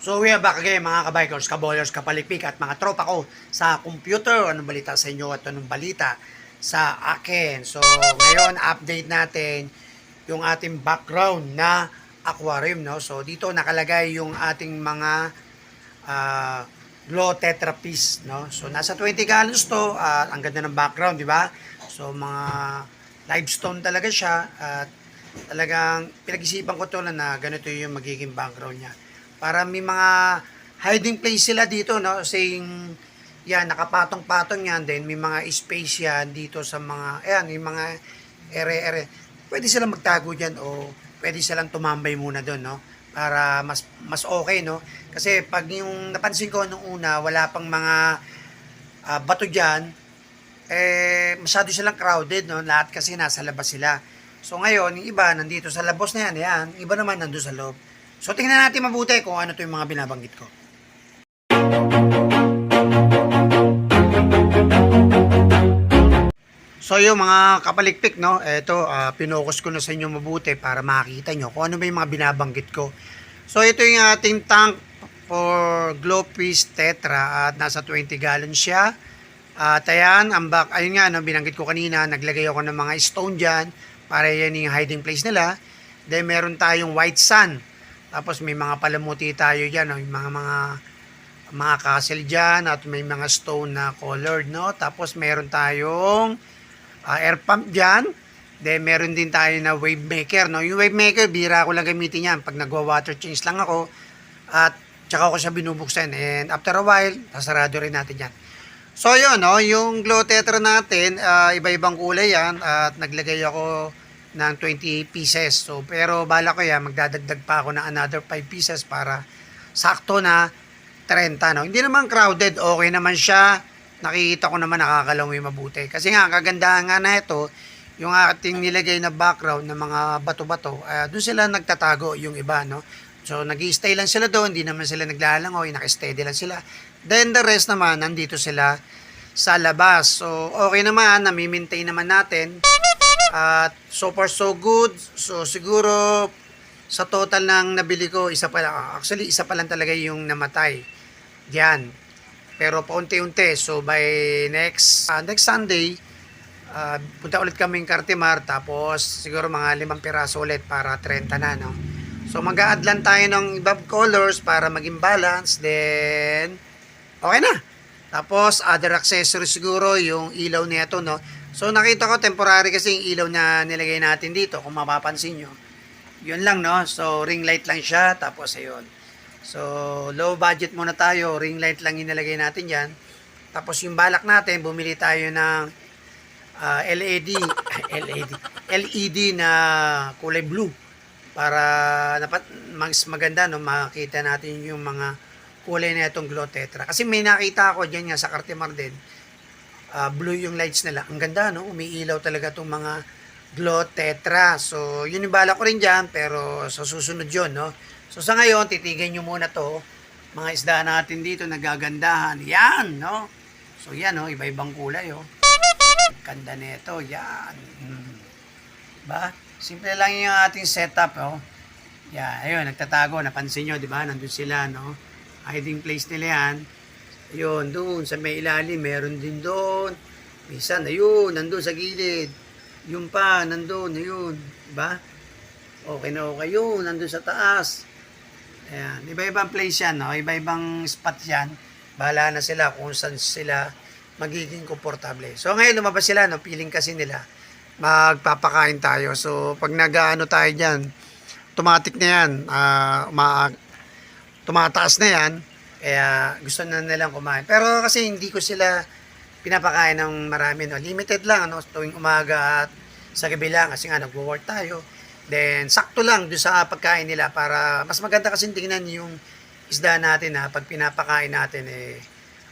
So we are back again mga kabikers, kaboyers, kapalikpik at mga tropa ko sa computer. Anong balita sa inyo at anong balita sa akin. So ngayon update natin yung ating background na aquarium. No? So dito nakalagay yung ating mga ah, glow tetra piece. No? So nasa 20 gallons to. at ang ganda ng background, di ba? So mga limestone talaga siya at talagang pinag-isipan ko to na, na ganito yung magiging background niya. Para may mga hiding place sila dito, no? Saying, yan, nakapatong-patong yan. Then, may mga space yan dito sa mga, ayan, yung mga ere-ere. Pwede silang magtago dyan o pwede silang tumambay muna doon, no? Para mas mas okay, no? Kasi pag yung napansin ko nung una, wala pang mga ah, bato dyan, eh, masyado silang crowded, no? Lahat kasi nasa labas sila. So ngayon, yung iba nandito sa labos na yan, yan. Iba naman nandun sa loob. So tingnan natin mabuti kung ano to yung mga binabanggit ko. So yung mga kapalikpik, no? Ito, ah, pinokus ko na sa inyo mabuti para makita nyo kung ano ba yung mga binabanggit ko. So ito yung ating tank for Glowfish Tetra at nasa 20 gallon siya. At ayan, ang back, ayun nga, no, binanggit ko kanina, naglagay ako ng mga stone dyan para yan yung hiding place nila. Then meron tayong white sand. Tapos may mga palamuti tayo dyan, no, yung mga mga mga castle dyan at may mga stone na colored, no? Tapos meron tayong ah, air pump dyan. Then meron din tayo na wave maker, no? Yung wave maker, bira ko lang gamitin yan pag nagwa-water change lang ako. At tsaka ko siya binubuksan. And after a while, sasarado rin natin yan. So yun, no, yung glow tetra natin, ah, iba-ibang kulay yan at naglagay ako ng 20 pieces. So pero bala ko yan, magdadagdag pa ako ng another 5 pieces para sakto na 30, no. Hindi naman crowded, okay naman siya. Nakikita ko naman nakakalangoy mabuti. Kasi nga, kagandahan nga na ito, yung ating nilagay na background ng mga bato-bato, ah, doon sila nagtatago yung iba, no. So, nag stay lang sila doon, hindi naman sila naglalangoy, naka-steady lang sila. Then, the rest naman, nandito sila sa labas. So, okay naman, nami-maintain naman natin. At so far, so good. So, siguro, sa total ng nabili ko, isa pa lang. Actually, isa pa lang talaga yung namatay. Diyan. Pero paunti-unti. So, by next, ah, next Sunday, ah, punta ulit kaming Cartimar. Tapos, siguro mga limang piraso ulit para 30 na, no? So, mag-a-add lang tayo ng ibang colors para maging balance. Then, okay na. Tapos, other accessories siguro, yung ilaw nito, no? So, nakita ko temporary kasi yung ilaw na nilagay natin dito, kung mapapansin nyo. Yun lang, no? So, ring light lang siya. Tapos, ayun. So, low budget muna tayo. Ring light lang inilagay natin yan. Tapos, yung balak natin, bumili tayo ng ah, LED, LED, LED na kulay blue para dapat mas maganda no makita natin yung mga kulay na itong glow tetra kasi may nakita ako diyan nga sa Cartimar din ah, blue yung lights nila ang ganda no umiilaw talaga itong mga glow tetra so yun yung bala ko rin diyan pero sa susunod yun no so sa ngayon titigan nyo muna to mga isda natin dito nagagandahan yan no so yan no iba-ibang kulay oh Ganda nito, yan. Ba? Simple lang yung ating setup, oh. Yan, ayun, nagtatago, napansin nyo, di ba? Nandun sila, no? Hiding place nila yan. Ayun, doon, sa may ilalim, meron din doon. Minsan, ayun, nandun sa gilid. Yung pa, nandun, ayun. Di ba? Okay na okay yun, nandun sa taas. Ayan, iba-ibang place yan, no? Iba-ibang spot yan. Bahala na sila kung saan sila magiging komportable. So ngayon lumabas sila, no, feeling kasi nila magpapakain tayo. So pag nag-ano tayo diyan, automatic na 'yan. ah, uma- tumataas na 'yan. Kaya gusto na nilang kumain. Pero kasi hindi ko sila pinapakain ng marami, no. Limited lang ano, tuwing umaga at sa gabi lang kasi nga nagwo-work tayo. Then sakto lang doon sa pagkain nila para mas maganda kasi tingnan yung isda natin na pag pinapakain natin eh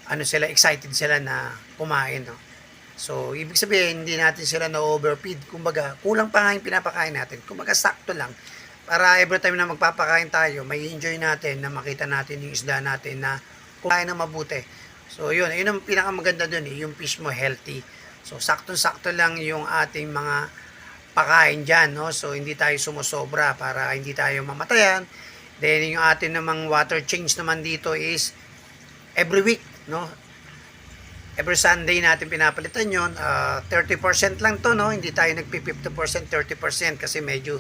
ano sila, excited sila na kumain, no? So, ibig sabihin, hindi natin sila na-overfeed. Kumbaga, kulang pa nga yung pinapakain natin. Kumbaga, sakto lang. Para every time na magpapakain tayo, may enjoy natin na makita natin yung isda natin na kumain na mabuti. So, yun. Yun ang pinakamaganda dun, eh, yung fish mo healthy. So, sakto-sakto lang yung ating mga pakain dyan, no? So, hindi tayo sumusobra para hindi tayo mamatayan. Then yung atin namang water change naman dito is every week, no? Every Sunday natin pinapalitan yon. Ah, 30% lang to, no? Hindi tayo nagpi 50%, 30% kasi medyo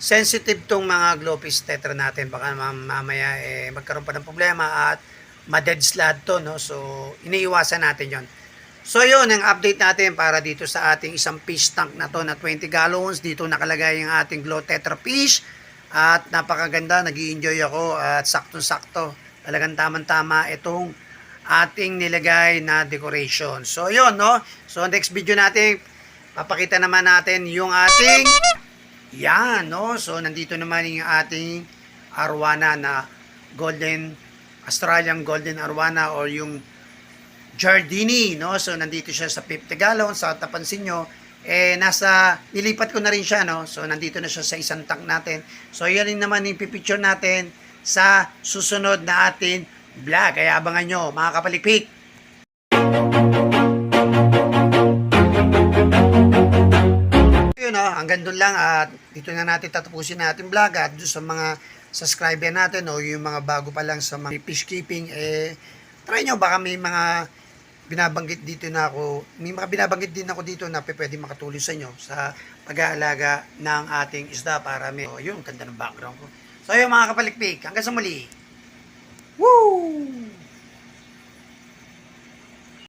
sensitive tong mga Glopis tetra natin. Baka mam- mamaya eh, magkaroon pa ng problema at ma-dead slot to, no? So, iniiwasan natin yon. So, yun ang update natin para dito sa ating isang fish tank na to na 20 gallons. Dito nakalagay yung ating Glow Tetra Fish. At napakaganda, nag enjoy ako at saktong-sakto. Talagang tamang-tama itong ating nilagay na decoration. So, yun, no? So, next video natin, papakita naman natin yung ating yan, no? So, nandito naman yung ating arwana na golden, Australian golden arwana or yung Giardini, no? So, nandito siya sa 50 gallon. Sa tapansin nyo, eh, nasa, nilipat ko na rin siya, no? So, nandito na siya sa isang tank natin. So, yan rin naman yung pipicture natin sa susunod na atin vlog. Kaya abangan nyo, mga kapalikpik. Hanggang doon lang at dito na natin tatapusin natin vlog at doon sa mga subscriber natin o yung mga bago pa lang sa mga fish keeping, eh, try nyo, baka may mga binabanggit dito na ako, may mga binabanggit din ako dito na pwede makatulong sa inyo sa pag-aalaga ng ating isda para may, oh, yun, ganda ng background ko. So yun mga kapalikpik, hanggang sa muli. Woo!